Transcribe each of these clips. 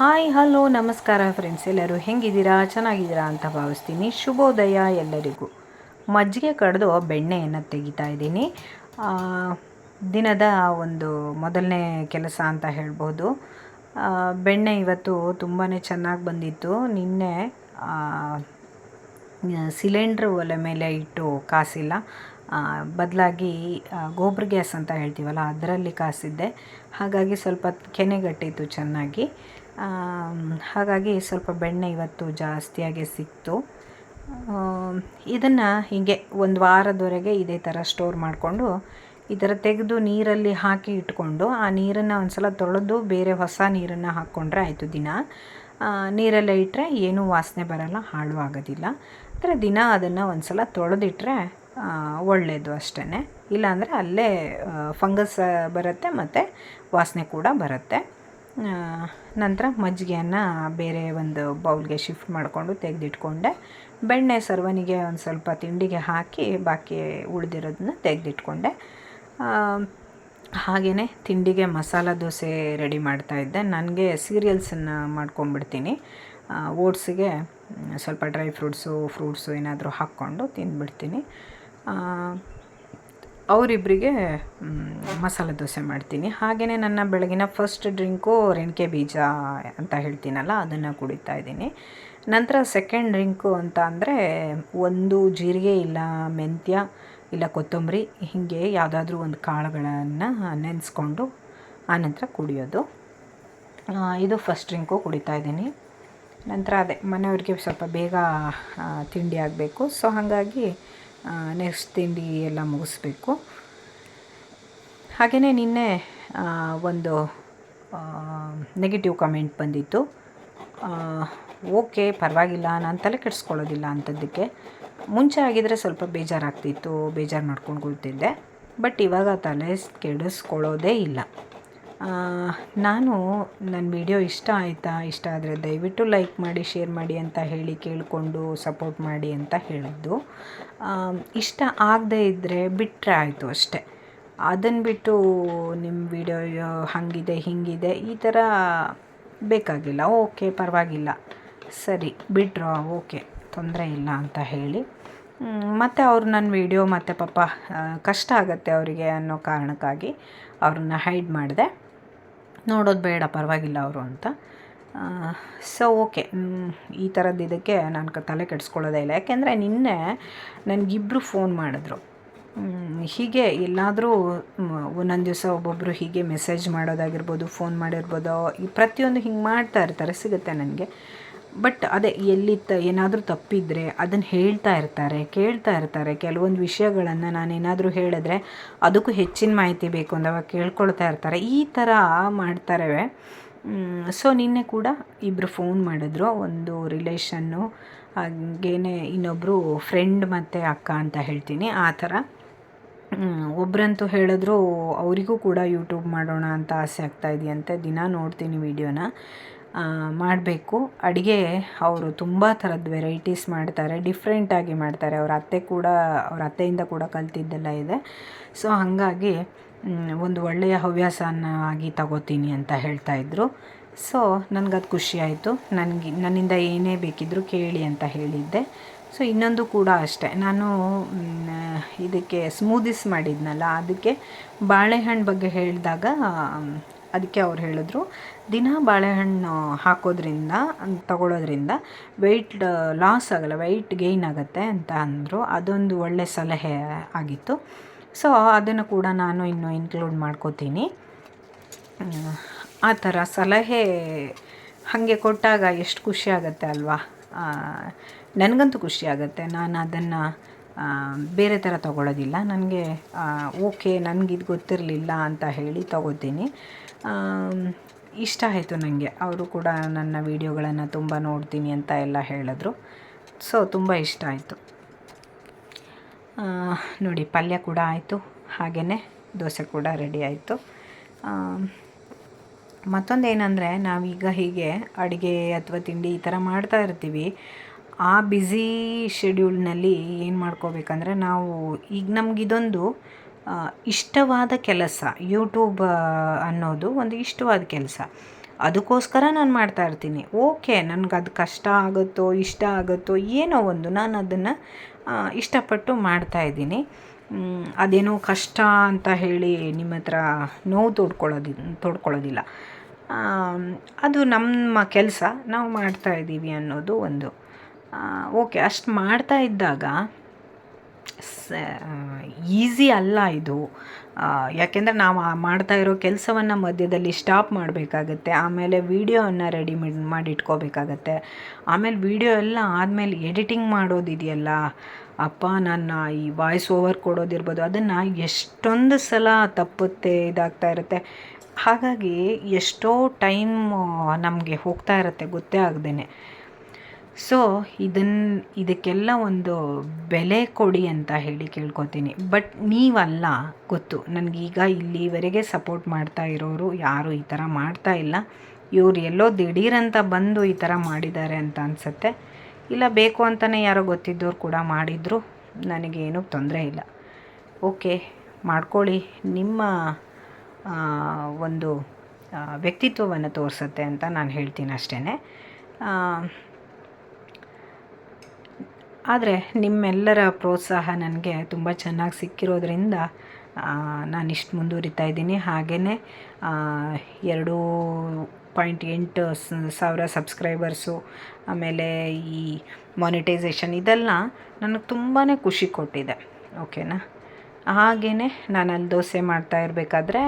Hi, hello, ನಮಸ್ಕಾರ friends ಎಲ್ಲರೂ ಹೆಂಗಿದ್ದೀರಾ? ಚೆನ್ನಾಗಿದ್ದೀರಾ ಅಂತ ಭಾವಿಸ್ತೀನಿ. ಶುಭೋದಯ ಎಲ್ಲರಿಗೂ. ಮಜ್ಜಿಗೆ ಕಡಿದು ಬೆಣ್ಣೆಯನ್ನು ತೆಗಿತಾ ಇದ್ದೀನಿ. ದಿನದ ಒಂದು ಮೊದಲನೇ ಕೆಲಸ ಅಂತ ಹೇಳ್ಬೋದು. ಬೆಣ್ಣೆ ಇವತ್ತು ತುಂಬಾ ಚೆನ್ನಾಗಿ ಬಂದಿತ್ತು. ನಿನ್ನೆ ಸಿಲಿಂಡ್ರ್ ಒಲೆ ಮೇಲೆ ಇಟ್ಟು ಕಾಸಿಲ್ಲ. ಬದಲಾಗಿ ಗೋಬ್ರ ಗ್ಯಾಸ್ ಅಂತ ಹೇಳ್ತೀವಲ್ಲ, ಅದರಲ್ಲಿ ಕಾಸಿದ್ದೆ. ಹಾಗಾಗಿ ಸ್ವಲ್ಪ ಕೆನೆಗಟ್ಟಿತ್ತು ಚೆನ್ನಾಗಿ. ಹಾಗಾಗಿ ಸ್ವಲ್ಪ ಬೆಣ್ಣೆ ಇವತ್ತು ಜಾಸ್ತಿಯಾಗಿ ಸಿಕ್ತು. ಇದನ್ನು ಹೀಗೆ ಒಂದು ವಾರದವರೆಗೆ ಇದೇ ಥರ ಸ್ಟೋರ್ ಮಾಡಿಕೊಂಡು ಈ ಥರ ತೆಗೆದು ನೀರಲ್ಲಿ ಹಾಕಿ ಇಟ್ಕೊಂಡು ಆ ನೀರನ್ನು ಒಂದು ಸಲ ತೊಳೆದು ಬೇರೆ ಹೊಸ ನೀರನ್ನು ಹಾಕ್ಕೊಂಡ್ರೆ ಆಯಿತು ದಿನ. ನೀರಲ್ಲೇ ಇಟ್ಟರೆ ಏನೂ ವಾಸನೆ ಬರಲ್ಲ ಹಾಳು ಆಗೋದಿಲ್ಲ ಅಂದರೆ ದಿನ ಅದನ್ನು ಒಂದು ಸಲ ತೊಳೆದಿಟ್ರೆ ಒಳ್ಳೆಯದು ಅಷ್ಟೇ ಇಲ್ಲಾಂದರೆ ಅಲ್ಲೇ ಫಂಗಸ್ ಬರುತ್ತೆ ಮತ್ತು ವಾಸನೆ ಕೂಡ ಬರುತ್ತೆ. ನಂತರ ಮಜ್ಜಿಗೆಯನ್ನು ಬೇರೆ ಒಂದು ಬೌಲ್ಗೆ ಶಿಫ್ಟ್ ಮಾಡಿಕೊಂಡು ತೆಗೆದಿಟ್ಕೊಂಡೆ. ಬೆಣ್ಣೆ ಸರ್ವನಿಗೆ ಒಂದು ಸ್ವಲ್ಪ ತಿಂಡಿಗೆ ಹಾಕಿ ಬಾಕಿ ಉಳಿದಿರೋದನ್ನ ತೆಗೆದಿಟ್ಕೊಂಡೆ. ಹಾಗೆಯೇ ತಿಂಡಿಗೆ ಮಸಾಲ ದೋಸೆ ರೆಡಿ ಮಾಡ್ತಾ ಇದ್ದೆ. ನನಗೆ ಸೀರಿಯಲ್ಸನ್ನು ಮಾಡ್ಕೊಂಡ್ಬಿಡ್ತೀನಿ. ಓಟ್ಸಿಗೆ ಸ್ವಲ್ಪ ಡ್ರೈ ಫ್ರೂಟ್ಸು ಫ್ರೂಟ್ಸು ಏನಾದರೂ ಹಾಕ್ಕೊಂಡು ತಿಂದ್ಬಿಡ್ತೀನಿ. ಆ, ಅವರಿಬ್ಬರಿಗೆ ಮಸಾಲೆ ದೋಸೆ ಮಾಡ್ತೀನಿ. ಹಾಗೆಯೇ ನನ್ನ ಬೆಳಗಿನ ಫಸ್ಟ್ ಡ್ರಿಂಕು ರೆಣಿಕೆ ಬೀಜ ಅಂತ ಹೇಳ್ತೀನಲ್ಲ ಅದನ್ನು ಕುಡಿತಾ ಇದ್ದೀನಿ. ನಂತರ ಸೆಕೆಂಡ್ ಡ್ರಿಂಕು ಅಂತ ಅಂದರೆ ಒಂದು ಜೀರಿಗೆ ಇಲ್ಲ ಮೆಂತ್ಯ ಇಲ್ಲ ಕೊತ್ತಂಬರಿ ಹೀಗೆ ಯಾವುದಾದ್ರೂ ಒಂದು ಕಾಳುಗಳನ್ನು ನೆನೆಸ್ಕೊಂಡು ಆನಂತರ ಕುಡಿಯೋದು. ಇದು ಫಸ್ಟ್ ಡ್ರಿಂಕು ಕುಡಿತಾ ಇದ್ದೀನಿ. ನಂತರ ಅದೇ ಮನೆಯವ್ರಿಗೆ ಸ್ವಲ್ಪ ಬೇಗ ತಿಂಡಿ ಆಗಬೇಕು. ಸೊ ಹಾಗಾಗಿ ನೆಕ್ಸ್ಟ್ ತಿಂಡಿ ಎಲ್ಲ ಮುಗಿಸ್ಬೇಕು. ಹಾಗೆಯೇ ನಿನ್ನೆ ಒಂದು ನೆಗೆಟಿವ್ ಕಮೆಂಟ್ ಬಂದಿತ್ತು. ಓಕೆ, ಪರವಾಗಿಲ್ಲ, ನಾನು ತಲೆ ಕೆಡಿಸ್ಕೊಳ್ಳೋದಿಲ್ಲ ಅಂಥದ್ದಕ್ಕೆ ಮುಂಚೆ ಆಗಿದ್ದರೆ ಸ್ವಲ್ಪ ಬೇಜಾರಾಗ್ತಿತ್ತು, ಬೇಜಾರು ಮಾಡ್ಕೊಂಡು ಕೂತಿದ್ದೆ ಬಟ್ ಇವಾಗ ತಲೆ ಕೆಡಿಸ್ಕೊಳ್ಳೋದೇ ಇಲ್ಲ. ನಾನು ನನ್ನ ವಿಡಿಯೋ ಇಷ್ಟ ಆಯಿತಾ? ಇಷ್ಟ ಆದರೆ ದಯವಿಟ್ಟು ಲೈಕ್ ಮಾಡಿ ಶೇರ್ ಮಾಡಿ ಅಂತ ಹೇಳಿ ಕೇಳಿಕೊಂಡು ಸಪೋರ್ಟ್ ಮಾಡಿ ಅಂತ ಹೇಳಿದ್ದು. ಇಷ್ಟ ಆಗದೇ ಇದ್ದರೆ ಬಿಟ್ಟರೆ ಆಯಿತು ಅಷ್ಟೇ. ಅದನ್ನು ಬಿಟ್ಟು ನಿಮ್ಮ ವಿಡಿಯೋ ಹಾಗಿದೆ, ಹೀಗಿದೆ, ಈ ಥರ ಬೇಕಾಗಿಲ್ಲ. ಓಕೆ ಪರವಾಗಿಲ್ಲ. ಸರಿ, ಬಿಟ್ರೋ ಓಕೆ ತೊಂದರೆ ಇಲ್ಲ ಅಂತ ಹೇಳಿ. ಮತ್ತು ಅವ್ರು ನನ್ನ ವಿಡಿಯೋ ಮತ್ತು ಪಾಪ ಕಷ್ಟ ಆಗುತ್ತೆ ಅವರಿಗೆ ಅನ್ನೋ ಕಾರಣಕ್ಕಾಗಿ ಅವ್ರನ್ನ ಹೈಡ್ ಮಾಡಿದೆ. ನೋಡೋದು ಬೇಡ, ಪರವಾಗಿಲ್ಲ ಅವರು ಅಂತ. ಸೊ ಓಕೆ ಈ ಥರದ್ದು ಇದಕ್ಕೆ ನಾನು ತಲೆ ಕೆಡಿಸ್ಕೊಳ್ಳೋದೇ ಇಲ್ಲ. ಯಾಕೆಂದರೆ ನಿನ್ನೆ ನನಗಿಬ್ಬರು ಫೋನ್ ಮಾಡಿದ್ರು. ಹೀಗೆ ಎಲ್ಲಾದರೂ ಒಂದೊಂದು ದಿವಸ ಒಬ್ಬೊಬ್ಬರು ಹೀಗೆ ಮೆಸೇಜ್ ಮಾಡೋದಾಗಿರ್ಬೋದು ಫೋನ್ ಮಾಡಿರ್ಬೋದು ಪ್ರತಿಯೊಂದು ಹಿಂಗೆ ಮಾಡ್ತಾ ಇರ್ತಾರೆ, ಸಿಗುತ್ತೆ ನನಗೆ. ಬಟ್ ಅದೇ ಎಲ್ಲಿ ತ ಏನಾದರೂ ತಪ್ಪಿದರೆ ಅದನ್ನು ಹೇಳ್ತಾ ಇರ್ತಾರೆ, ಕೇಳ್ತಾ ಇರ್ತಾರೆ. ಕೆಲವೊಂದು ವಿಷಯಗಳನ್ನು ನಾನೇನಾದರೂ ಹೇಳಿದ್ರೆ ಅದಕ್ಕೂ ಹೆಚ್ಚಿನ ಮಾಹಿತಿ ಬೇಕು ಅಂದಾಗ ಕೇಳ್ಕೊಳ್ತಾ ಇರ್ತಾರೆ. ಈ ಥರ ಮಾಡ್ತಾರೆ. ಸೊ ನಿನ್ನೆ ಕೂಡ ಇಬ್ಬರು ಫೋನ್ ಮಾಡಿದ್ರು. ಒಂದು ರಿಲೇಷನ್ನು ಹಾಗೇನೆ ಇನ್ನೊಬ್ಬರು ಫ್ರೆಂಡ್ ಮತ್ತು ಅಕ್ಕ ಅಂತ ಹೇಳ್ತೀನಿ. ಆ ಥರ ಒಬ್ಬರಂತೂ ಒಬ್ರಂತೂ ಹೇಳಿದ್ರು, ಅವರಿಗೂ ಕೂಡ ಯೂಟ್ಯೂಬ್ ಮಾಡೋಣ ಅಂತ ಆಸೆ ಆಗ್ತಾ ಇದೆಯಂತೆ. ದಿನ ನೋಡ್ತೀನಿ ವೀಡಿಯೋನ ಮಾಡಬೇಕು. ಅಡುಗೆ ಅವರು ತುಂಬ ಥರದ ವೆರೈಟೀಸ್ ಮಾಡ್ತಾರೆ. ಡಿಫ್ರೆಂಟಾಗಿ ಮಾಡ್ತಾರೆ. ಅವ್ರ ಅತ್ತೆ ಕೂಡ, ಅವ್ರ ಅತ್ತೆಯಿಂದ ಕೂಡ ಕಲ್ತಿದ್ದೆಲ್ಲ ಇದೆ. ಸೊ ಹಾಗಾಗಿ ಒಂದು ಒಳ್ಳೆಯ ಹವ್ಯಾಸನಾಗಿ ತಗೋತೀನಿ ಅಂತ ಹೇಳ್ತಾ ಇದ್ದರು ಸೊ ನನಗದು ಖುಷಿ ಆಯಿತು. ನನಗೆ, ನನ್ನಿಂದ ಏನೇ ಬೇಕಿದ್ದರೂ ಕೇಳಿ ಅಂತ ಹೇಳಿದ್ದೆ. ಸೊ ಇನ್ನೊಂದು ಕೂಡ ಅಷ್ಟೇ. ನಾನು ಇದಕ್ಕೆ ಸ್ಮೂದಿಸ್ ಮಾಡಿದ್ನಲ್ಲ, ಅದಕ್ಕೆ ಬಾಳೆಹಣ್ಣು ಬಗ್ಗೆ ಹೇಳಿದಾಗ ಅದಕ್ಕೆ ಅವ್ರು ಹೇಳಿದ್ರು. ದಿನ ಬಾಳೆಹಣ್ಣು ಹಾಕೋದ್ರಿಂದ ತಗೊಳ್ಳೋದ್ರಿಂದ ವೆಯ್ಟ್ ಲಾಸ್ ಆಗಲ್ಲ ವೆಯ್ಟ್ ಗೈನ್ ಆಗುತ್ತೆ ಅಂತ ಅಂದರು. ಅದೊಂದು ಒಳ್ಳೆಯ ಸಲಹೆ ಆಗಿತ್ತು. ಸೊ ಅದನ್ನು ಕೂಡ ನಾನು ಇನ್ನು ಇನ್ಕ್ಲೂಡ್ ಮಾಡ್ಕೋತೀನಿ. ಆ ಥರ ಸಲಹೆ ಹಾಗೆ ಕೊಟ್ಟಾಗ ಎಷ್ಟು ಖುಷಿ ಆಗುತ್ತೆ ಅಲ್ವಾ? ನನಗಂತೂ ಖುಷಿ ಆಗುತ್ತೆ. ನಾನು ಅದನ್ನು ಬೇರೆ ಥರ ತಗೊಳ್ಳೋದಿಲ್ಲ ನನಗೆ ಓಕೆ ನನಗಿದು ಗೊತ್ತಿರಲಿಲ್ಲ ಅಂತ ಹೇಳಿ ತಗೋತೀನಿ. ಇಷ್ಟ ಆಯಿತು ನನಗೆ ಅವರು ಕೂಡ ನನ್ನ ವೀಡಿಯೋಗಳನ್ನು ತುಂಬ ನೋಡ್ತೀನಿ ಅಂತ ಎಲ್ಲ ಹೇಳಿದ್ರು. ಸೊ ತುಂಬ ಇಷ್ಟ ಆಯಿತು. ನೋಡಿ, ಪಲ್ಯ ಕೂಡ ಆಯಿತು. ಹಾಗೆಯೇ ದೋಸೆ ಕೂಡ ರೆಡಿ ಆಯಿತು. ಮತ್ತೊಂದು ಏನಂದರೆ ನಾವೀಗ ಹೀಗೆ ಅಡುಗೆ ಅಥವಾ ತಿಂಡಿ ಈ ಥರ ಮಾಡ್ತಾ ಇರ್ತೀವಿ. ಆ ಬ್ಯುಸಿ ಶೆಡ್ಯೂಲ್ನಲ್ಲಿ ಏನು ಮಾಡ್ಕೋಬೇಕಂದ್ರೆ, ನಾವು ಈಗ ನಮಗಿದೊಂದು ಇಷ್ಟವಾದ ಕೆಲಸ ಯೂಟ್ಯೂಬ್ ಅನ್ನೋದು ಒಂದು ಇಷ್ಟವಾದ ಕೆಲಸ. ಅದಕ್ಕೋಸ್ಕರ ನಾನು ಮಾಡ್ತಾ ಇರ್ತೀನಿ. ಓಕೆ ನನಗೆ ಅದು ಕಷ್ಟ ಆಗುತ್ತೋ, ಇಷ್ಟ ಆಗುತ್ತೋ, ಏನೋ ಒಂದು ನಾನು ಅದನ್ನು ಇಷ್ಟಪಟ್ಟು ಮಾಡ್ತಾ ಇದ್ದೀನಿ. ಅದೇನೋ ಕಷ್ಟ ಅಂತ ಹೇಳಿ ನಿಮ್ಮ ಹತ್ರ ನೋವು ತೋಡ್ಕೊಳ್ಳೋದಿ ತೋಡ್ಕೊಳ್ಳೋದಿಲ್ಲ. ಅದು ನಮ್ಮ ಕೆಲಸ, ನಾವು ಮಾಡ್ತಾ ಇದ್ದೀವಿ ಅನ್ನೋದು ಒಂದು. ಓಕೆ, ಅಷ್ಟು ಮಾಡ್ತಾ ಇದ್ದಾಗ ಈಸಿ ಅಲ್ಲ ಇದು. ಯಾಕೆಂದರೆ ನಾವು ಮಾಡ್ತಾ ಇರೋ ಕೆಲಸವನ್ನು ಮಧ್ಯದಲ್ಲಿ ಸ್ಟಾಪ್ ಮಾಡಬೇಕಾಗತ್ತೆ. ಆಮೇಲೆ ವೀಡಿಯೋವನ್ನು ರೆಡಿ ಮಾಡಿ ಇಟ್ಕೋಬೇಕಾಗತ್ತೆ ಆಮೇಲೆ ವೀಡಿಯೋ ಎಲ್ಲ ಆದಮೇಲೆ ಎಡಿಟಿಂಗ್ ಮಾಡೋದಿದೆಯಲ್ಲ, ಅಪ್ಪ ನನ್ನ ಈ ವಾಯ್ಸ್ ಓವರ್ ಕೊಡೋದಿರ್ಬೋದು, ಅದನ್ನು ಎಷ್ಟೊಂದು ಸಲ ತಪ್ಪುತ್ತೆ, ಇದಾಗ್ತಾ ಇರುತ್ತೆ. ಹಾಗಾಗಿ ಎಷ್ಟೋ ಟೈಮ್ ನಮಗೆ ಹೋಗ್ತಾ ಇರುತ್ತೆ, ಗೊತ್ತೇ ಆಗ್ದೇ ಸೊ ಇದನ್ನು ಇದಕ್ಕೆಲ್ಲ ಒಂದು ಬೆಲೆ ಕೊಡಿ ಅಂತ ಹೇಳಿ ಕೇಳ್ಕೊತೀನಿ. ಬಟ್ ನೀವಲ್ಲ, ಗೊತ್ತು. ನನಗೀಗ ಇಲ್ಲಿವರೆಗೆ ಸಪೋರ್ಟ್ ಮಾಡ್ತಾ ಇರೋರು ಯಾರು ಈ ಥರ ಮಾಡ್ತಾ ಇಲ್ಲ. ಇವ್ರು ಎಲ್ಲೋ ದಿಢೀರಂತ ಬಂದು ಈ ಥರ ಮಾಡಿದ್ದಾರೆ ಅಂತ ಅನಿಸುತ್ತೆ. ಇಲ್ಲ, ಬೇಕು ಅಂತಲೇ ಯಾರೋ ಗೊತ್ತಿದ್ದವ್ರು ಕೂಡ ಮಾಡಿದರು. ನನಗೇನು ತೊಂದರೆ ಇಲ್ಲ. ಓಕೆ ಮಾಡ್ಕೊಳ್ಳಿ. ನಿಮ್ಮ ಒಂದು ವ್ಯಕ್ತಿತ್ವವನ್ನು ತೋರಿಸುತ್ತೆ ಅಂತ ನಾನು ಹೇಳ್ತೀನಿ ಅಷ್ಟೇ ಆದರೆ ನಿಮ್ಮೆಲ್ಲರ ಪ್ರೋತ್ಸಾಹ ನನಗೆ ತುಂಬ ಚೆನ್ನಾಗಿ ಸಿಕ್ಕಿರೋದ್ರಿಂದ ನಾನು ಇಷ್ಟು ಮುಂದುವರಿತಾ ಇದ್ದೀನಿ. ಹಾಗೆಯೇ ಎರಡು ಪಾಯಿಂಟ್ ಎಂಟು ಸಾವಿರ ಸಬ್ಸ್ಕ್ರೈಬರ್ಸು, ಆಮೇಲೆ ಈ ಮಾನಿಟೈಸೇಷನ್ ಇದೆಲ್ಲ ನನಗೆ ತುಂಬಾ ಖುಷಿ ಕೊಟ್ಟಿದೆ. ಓಕೆನಾ ಹಾಗೆಯೇ ನಾನು ಅಲ್ಲಿ ದೋಸೆ ಮಾಡ್ತಾ ಇರಬೇಕಾದ್ರೆ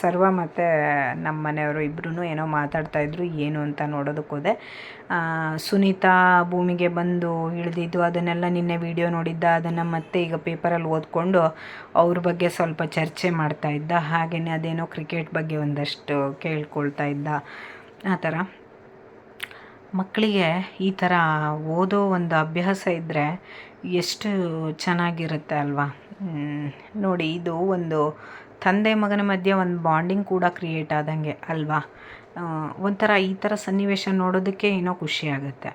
ಸರ್ವ ಮತ್ತು ನಮ್ಮ ಮನೆಯವರು ಇಬ್ಬರೂ ಏನೋ ಮಾತಾಡ್ತಾಯಿದ್ರು ಏನು ಅಂತ ನೋಡೋದಕ್ಕೆ ಹೋದೆ. ಸುನೀತಾ ಭೂಮಿಗೆ ಬಂದು ಇಳಿದಿದ್ದು, ಅದನ್ನೆಲ್ಲ ನಿನ್ನೆ ವಿಡಿಯೋ ನೋಡಿದ್ದ, ಅದನ್ನು ಮತ್ತೆ ಈಗ ಪೇಪರಲ್ಲಿ ಓದ್ಕೊಂಡು ಅವ್ರ ಬಗ್ಗೆ ಸ್ವಲ್ಪ ಚರ್ಚೆ ಮಾಡ್ತಾ ಇದ್ದ. ಹಾಗೆಯೇ ಅದೇನೋ ಕ್ರಿಕೆಟ್ ಬಗ್ಗೆ ಒಂದಷ್ಟು ಕೇಳ್ಕೊಳ್ತಾ ಇದ್ದ. ಆ ಥರ. ಮಕ್ಕಳಿಗೆ ಈ ಥರ ಓದೋ ಒಂದು ಅಭ್ಯಾಸ ಇದ್ದರೆ ಎಷ್ಟು ಚೆನ್ನಾಗಿರುತ್ತೆ ಅಲ್ವಾ? ನೋಡಿ, ಇದು ಒಂದು ತಂದೆ ಮಗನ ಮಧ್ಯೆ ಒಂದು ಬಾಂಡಿಂಗ್ ಕೂಡ ಕ್ರಿಯೇಟ್ ಆದಂಗೆ ಅಲ್ವಾ? ಒಂಥರ ಈ ಥರ ಸನ್ನಿವೇಶ ನೋಡೋದಕ್ಕೆ ಏನೋ ಖುಷಿ ಆಗುತ್ತೆ.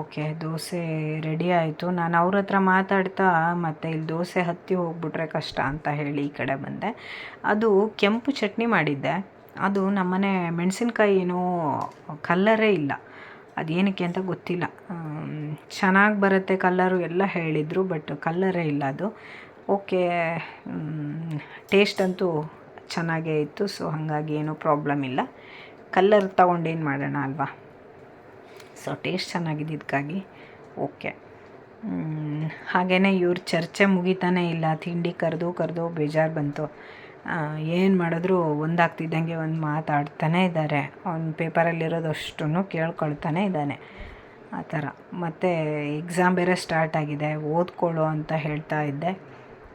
ಓಕೆ, ದೋಸೆ ರೆಡಿ ಆಯಿತು. ನಾನು ಅವ್ರ ಹತ್ರ ಮಾತಾಡ್ತಾ ಮತ್ತೆ ಇಲ್ಲಿ ದೋಸೆ ಹತ್ತಿ ಹೋಗ್ಬಿಟ್ರೆ ಕಷ್ಟ ಅಂತ ಹೇಳಿ ಈ ಕಡೆ ಬಂದೆ. ಅದು ಕೆಂಪು ಚಟ್ನಿ ಮಾಡಿದ್ದೆ. ಅದು ನಮ್ಮನೆ ಮೆಣಸಿನ್ಕಾಯಿ ಏನೋ ಕಲ್ಲರೇ ಇಲ್ಲ. ಅದೇನಕ್ಕೆ ಅಂತ ಗೊತ್ತಿಲ್ಲ. ಚೆನ್ನಾಗಿ ಬರುತ್ತೆ ಕಲ್ಲರು ಎಲ್ಲ ಹೇಳಿದರು, ಬಟ್ ಕಲ್ಲರೇ ಇಲ್ಲ ಅದು. ಓಕೆ ಟೇಸ್ಟ್ ಅಂತೂ ಚೆನ್ನಾಗೇ ಇತ್ತು, ಸೊ ಹಾಗಾಗಿ ಏನೂ ಪ್ರಾಬ್ಲಮ್ ಇಲ್ಲ. ಕಲ್ಲರ್ ತಗೊಂಡೇನು ಮಾಡೋಣ ಅಲ್ವಾ? ಸೊ ಟೇಸ್ಟ್ ಚೆನ್ನಾಗಿದ್ದಕ್ಕಾಗಿ ಓಕೆ. ಹಾಗೆಯೇ ಇವ್ರ ಚರ್ಚೆ ಮುಗಿತಾನೇ ಇಲ್ಲ, ತಿಂಡಿ ಕರೆದು ಕರೆದು ಬೇಜಾರು ಬಂತು. ಏನು ಮಾಡಿದ್ರು ಒಂದಾಗ್ತಿದ್ದಂಗೆ ಒಂದು ಮಾತಾಡ್ತಾನೇ ಇದ್ದಾರೆ ಅವ್ನು ಪೇಪರಲ್ಲಿರೋದು ಅಷ್ಟನ್ನು ಕೇಳ್ಕೊಳ್ತಾನೆ ಇದ್ದಾನೆ ಆ ಥರ. ಮತ್ತು ಎಕ್ಸಾಮ್ ಬೇರೆ ಸ್ಟಾರ್ಟ್ ಆಗಿದೆ. ಓದ್ಕೊಳ್ಳೋ ಅಂತ ಹೇಳ್ತಾ ಇದ್ದೆ.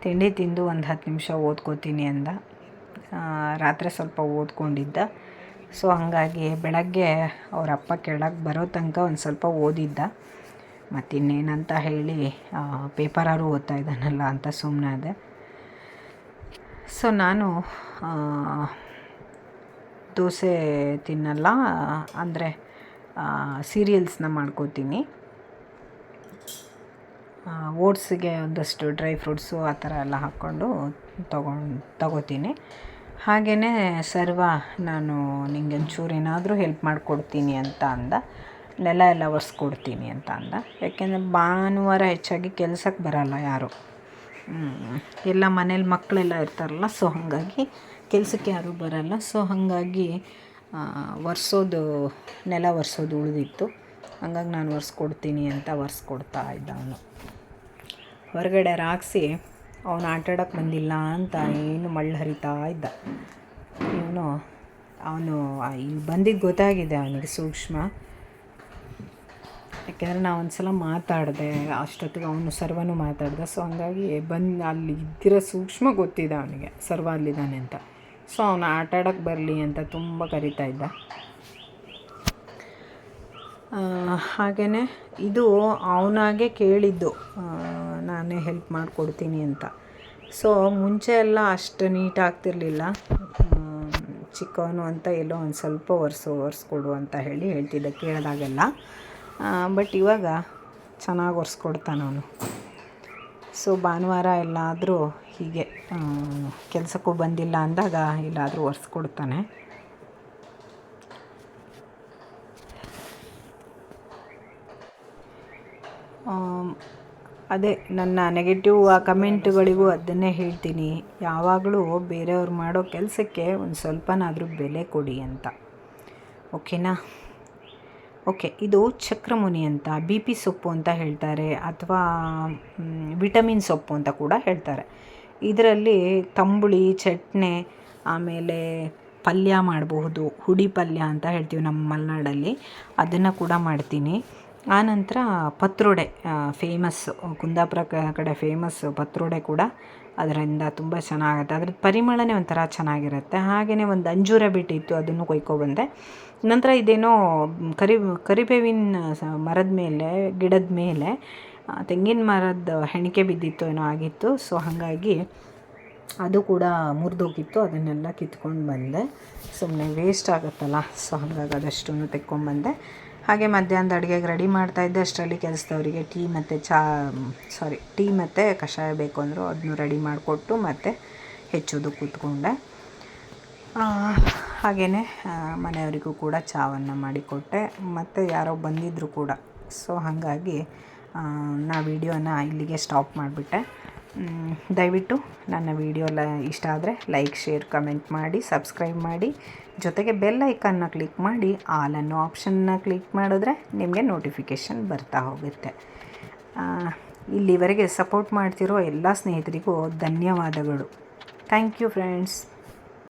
ತಿಂಡಿ ತಿಂದು ಒಂದು ಹತ್ತು ನಿಮಿಷ ಓದ್ಕೋತೀನಿ ಅಂದ. ರಾತ್ರಿ ಸ್ವಲ್ಪ ಓದ್ಕೊಂಡಿದ್ದ. ಸೊ ಹಾಗಾಗಿ ಬೆಳಗ್ಗೆ ಅವರ ಅಪ್ಪ ಕೆಳಗೆ ಬರೋ ತನಕ ಒಂದು ಸ್ವಲ್ಪ ಓದಿದ್ದ. ಮತ್ತಿನ್ನೇನಂತ ಹೇಳಿ ಪೇಪರಾರು ಓದ್ತಾ ಇದ್ದಾನಲ್ಲ ಅಂತ ಸುಮ್ಮನೆ ಅದೇ ಸೊ ನಾನು ದೋಸೆ ತಿನ್ನಲ್ಲ, ಅಂದರೆ ಸೀರಿಯಲ್ಸ್ನ ಮಾಡ್ಕೋತೀನಿ. ಓಟ್ಸಿಗೆ ಒಂದಷ್ಟು ಡ್ರೈ ಫ್ರೂಟ್ಸು ಆ ಥರ ಎಲ್ಲ ಹಾಕ್ಕೊಂಡು ತಗೊಂಡು ತಗೋತೀನಿ. ಹಾಗೆಯೇ ಸರ್ವ ನಾನು ನಿಂಗೆ ಒಂಚೂರು ಏನಾದರೂ ಹೆಲ್ಪ್ ಮಾಡಿಕೊಡ್ತೀನಿ ಅಂತ ಅಂದ. ನೆಲ ಎಲ್ಲ ಒರೆಸ್ಕೊಡ್ತೀನಿ ಅಂತ ಅಂದ. ಯಾಕೆಂದರೆ ಭಾನುವಾರ ಹೆಚ್ಚಾಗಿ ಕೆಲ್ಸಕ್ಕೆ ಬರಲ್ಲ ಯಾರು. ಎಲ್ಲ ಮನೇಲಿ ಮಕ್ಕಳೆಲ್ಲ ಇರ್ತಾರಲ್ಲ ಸೊ ಹಾಗಾಗಿ ಕೆಲಸಕ್ಕೆ ಯಾರೂ ಬರಲ್ಲ. ಸೊ ಹಾಗಾಗಿ ಒರೆಸೋದು ನೆಲ ಒರೆಸೋದು ಉಳಿದಿತ್ತು. ಹಂಗಾಗಿ ನಾನು ಒರೆಸ್ಕೊಡ್ತೀನಿ ಅಂತ ಒರೆಸ್ಕೊಡ್ತಾ ಇದ್ದ ಅವನು ಹೊರಗಡೆ ರಾಗಿಸಿ ಅವನು ಆಟಾಡೋಕ್ಕೆ ಬಂದಿಲ್ಲ ಅಂತ ಏನು ಮಳ್ಳು ಹರಿತಾ ಇದ್ದ. ಇವನು, ಅವನು ಇಲ್ಲಿ ಬಂದಿದ್ದು ಗೊತ್ತಾಗಿದೆ ಅವನಿಗೆ ಸೂಕ್ಷ್ಮ. ಯಾಕೆಂದರೆ ನಾವು ಒಂದು ಸಲ ಮಾತಾಡಿದೆ, ಅಷ್ಟೊತ್ತಿಗೆ ಅವನು ಸರ್ವನು ಮಾತಾಡಿದೆ. ಸೊ ಹಂಗಾಗಿ ಬಂದು ಅಲ್ಲಿ ಇದ್ದಿರೋ ಸೂಕ್ಷ್ಮ ಗೊತ್ತಿದೆ ಅವನಿಗೆ, ಸರ್ವ ಅಲ್ಲಿದ್ದಾನೆ ಅಂತ. ಸೊ ಅವನು ಆಟ ಆಡೋಕ್ಕೆ ಬರಲಿ ಅಂತ ತುಂಬ ಕರಿತಾ ಇದ್ದ. ಹಾಗೆಯೇ ಇದು ಅವನಾಗೆ ಕೇಳಿದ್ದು ನಾನೇ ಹೆಲ್ಪ್ ಮಾಡಿಕೊಡ್ತೀನಿ ಅಂತ. ಸೊ ಮುಂಚೆ ಎಲ್ಲ ಅಷ್ಟು ನೀಟಾಗ್ತಿರ್ಲಿಲ್ಲ ಚಿಕ್ಕವನು ಅಂತ ಎಲ್ಲೋ ಒಂದು ಸ್ವಲ್ಪ ಒರೆಸು, ಒರೆಸ್ಕೊಡು ಅಂತ ಹೇಳಿ ಹೇಳ್ತಿದ್ದೆ, ಕೇಳಿದಾಗೆಲ್ಲ. ಬಟ್ ಇವಾಗ ಚೆನ್ನಾಗಿ ಒರೆಸ್ಕೊಡ್ತಾನೆ ಅವನು. ಸೊ ಭಾನುವಾರ ಎಲ್ಲಾದರೂ ಹೀಗೆ ಕೆಲಸಕ್ಕೂ ಬಂದಿಲ್ಲ ಅಂದಾಗ ಎಲ್ಲಾದರೂ ಒರೆಸ್ಕೊಡ್ತಾನೆ. ಅದೇ ನನ್ನ ನೆಗೆಟಿವ್ ಕಮೆಂಟ್ಗಳಿಗೂ ಅದನ್ನೇ ಹೇಳ್ತೀನಿ. ಯಾವಾಗಲೂ ಬೇರೆಯವ್ರು ಮಾಡೋ ಕೆಲಸಕ್ಕೆ ಒಂದು ಸ್ವಲ್ಪನಾದರೂ ಬೆಲೆ ಕೊಡಿ ಅಂತ. ಓಕೆನಾ ಓಕೆ, ಇದು ಚಕ್ರಮುನಿ ಅಂತ, ಬಿ ಪಿ ಸೊಪ್ಪು ಅಂತ ಹೇಳ್ತಾರೆ, ಅಥವಾ ವಿಟಮಿನ್ ಸೊಪ್ಪು ಅಂತ ಕೂಡ ಹೇಳ್ತಾರೆ. ಇದರಲ್ಲಿ ತಂಬುಳಿ, ಚಟ್ನಿ, ಆಮೇಲೆ ಪಲ್ಯ ಮಾಡಬಹುದು, ಹುಡಿ ಪಲ್ಯ ಅಂತ ಹೇಳ್ತೀವಿ ನಮ್ಮ ಮಲೆನಾಡಲ್ಲಿ. ಅದನ್ನು ಕೂಡ ಮಾಡ್ತೀನಿ. ಆನಂತರ ಪತ್ರೊಡೆ ಫೇಮಸ್ ಕುಂದಾಪುರ ಕಡೆ ಫೇಮಸ್ ಪತ್ರೊಡೆ ಕೂಡ ಅದರಿಂದ ತುಂಬ ಚೆನ್ನಾಗುತ್ತೆ. ಅದ್ರ ಪರಿಮಳನೇ ಒಂಥರ ಚೆನ್ನಾಗಿರುತ್ತೆ. ಹಾಗೆಯೇ ಒಂದು ಅಂಜೂರ ಬಿಟ್ಟಿತ್ತು ಅದನ್ನು ಕೊಯ್ಕೊಬಂದೆ ನಂತರ ಇದೇನೋ ಕರಿ, ಕರಿಬೇವಿನ ಮರದ ಮೇಲೆ, ಗಿಡದ ಮೇಲೆ ತೆಂಗಿನ ಮರದ ಹೆಣಿಕೆ ಬಿದ್ದಿತ್ತು ಏನೋ ಆಗಿತ್ತು. ಸೊ ಹಾಗಾಗಿ ಅದು ಕೂಡ ಮುರಿದೋಗಿತ್ತು. ಅದನ್ನೆಲ್ಲ ಕಿತ್ಕೊಂಡು ಬಂದೆ. ಸುಮ್ಮನೆ ವೇಸ್ಟ್ ಆಗುತ್ತಲ್ಲ. ಸೊ ಹಾಗಾಗಿ ಅದಷ್ಟನ್ನು ತೆಕ್ಕೊಂಬಂದೆ ಹಾಗೆ ಮಧ್ಯಾಹ್ನದ ಅಡುಗೆಗೆ ರೆಡಿ ಮಾಡ್ತಾಯಿದ್ದೆ ಅಷ್ಟರಲ್ಲಿ ಕೆಲಸದವರಿಗೆ ಟೀ ಮತ್ತು ಚಾ ಸಾರಿ ಟೀ ಮತ್ತು ಕಷಾಯ ಬೇಕು ಅಂದರು. ಅದನ್ನು ರೆಡಿ ಮಾಡಿಕೊಟ್ಟು ಮತ್ತು ಹೆಚ್ಚೋದು ಕೂತ್ಕೊಂಡೆ. ಹಾಗೆಯೇ ಮನೆಯವರಿಗೂ ಕೂಡ ಚಾವನ್ನು ಮಾಡಿಕೊಟ್ಟೆ. ಮತ್ತು ಯಾರೋ ಬಂದಿದ್ದರು ಕೂಡ. ಸೊ ಹಾಗಾಗಿ ನಾ ವಿಡಿಯೋನ ಇಲ್ಲಿಗೆ ಸ್ಟಾಪ್ ಮಾಡಿಬಿಟ್ಟೆ. ದಯವಿಟ್ಟು ನನ್ನ ವಿಡಿಯೋ ಲ ಇಷ್ಟ ಆದರೆ ಲೈಕ್, ಶೇರ್, ಕಮೆಂಟ್ ಮಾಡಿ, ಸಬ್ಸ್ಕ್ರೈಬ್ ಮಾಡಿ. ಜೊತೆಗೆ ಬೆಲ್ ಐಕನ್ನ ಕ್ಲಿಕ್ ಮಾಡಿ, ಆಲ್ ಅನ್ನೋ ಆಪ್ಷನ್ನ ಕ್ಲಿಕ್ ಮಾಡಿದ್ರೆ ನಿಮಗೆ ನೋಟಿಫಿಕೇಷನ್ ಬರ್ತಾ ಹೋಗುತ್ತೆ. ಇಲ್ಲಿವರೆಗೆ ಸಪೋರ್ಟ್ ಮಾಡ್ತಿರೋ ಎಲ್ಲ ಸ್ನೇಹಿತರಿಗೂ ಧನ್ಯವಾದಗಳು. Thank you friends.